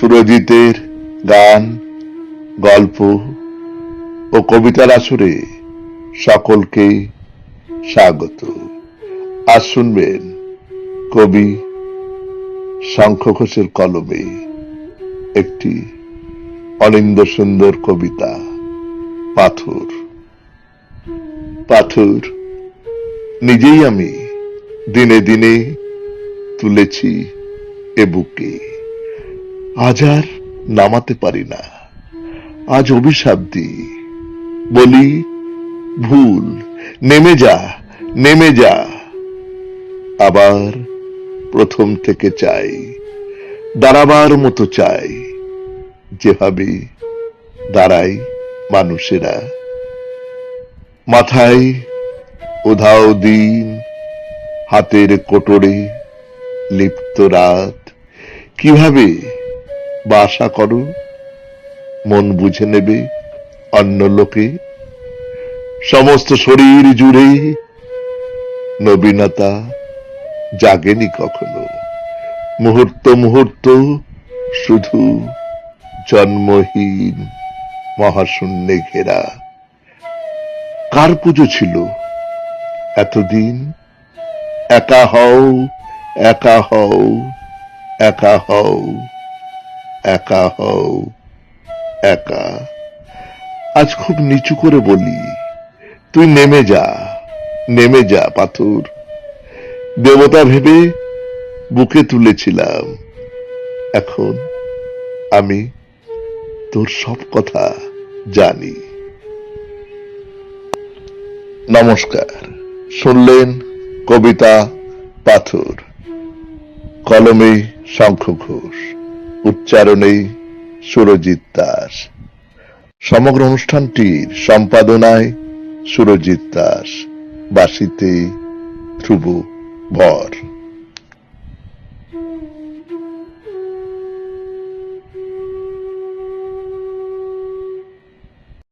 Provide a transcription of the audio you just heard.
সুরজিতের গান, গল্প ও কবিতার আসরে সকলকে স্বাগত। আজ শুনবেন কবি শঙ্খ ঘোষের কলমে একটি অনিন্দ সুন্দর কবিতা, পাথর। পাথর নিজেই আমি দিনে দিনে তুলেছি এ বুকে। আজ আর নামাতে পারি না। আজ অভিশাপ দিই। বলি, ভুল, নেমে যা নেমে যা। আবার প্রথম থেকে চাই, দাঁড়াবার মতো চাই। যেভাবে দাঁড়ায় মানুষেরা। মাথায় উধাও দিন, হাতের কোটরে লিপ্ত রাত। কীভাবে বাসা করো মন বুঝে নেবে অন্য লোকে। সমস্ত শরীর জুড়ে নবীনতা জাগেনি কখনো। মুহূর্ত মুহূর্ত শুধু জন্মহীন মহাশূন্যে ঘেরা। কার পুজো ছিল এতদিন? একা হও একা হও একা হও। একা হও, একা। আজ খুব নিচু করে বলি, তুই নেমে যা নেমে যা পাথর। দেবতা ভেবে বুকে তুলেছিলাম। এখন আমি তোর সব কথা জানি। নমস্কার। শুনলেন কবিতা পাথর, কলমে শঙ্খ ঘোষ উচ্চারণে সুরজিৎ দাস। সমগ্র অনুষ্ঠানটির সম্পাদনায় সুরজিৎ দাস বাসিতে ধ্রুব ভর।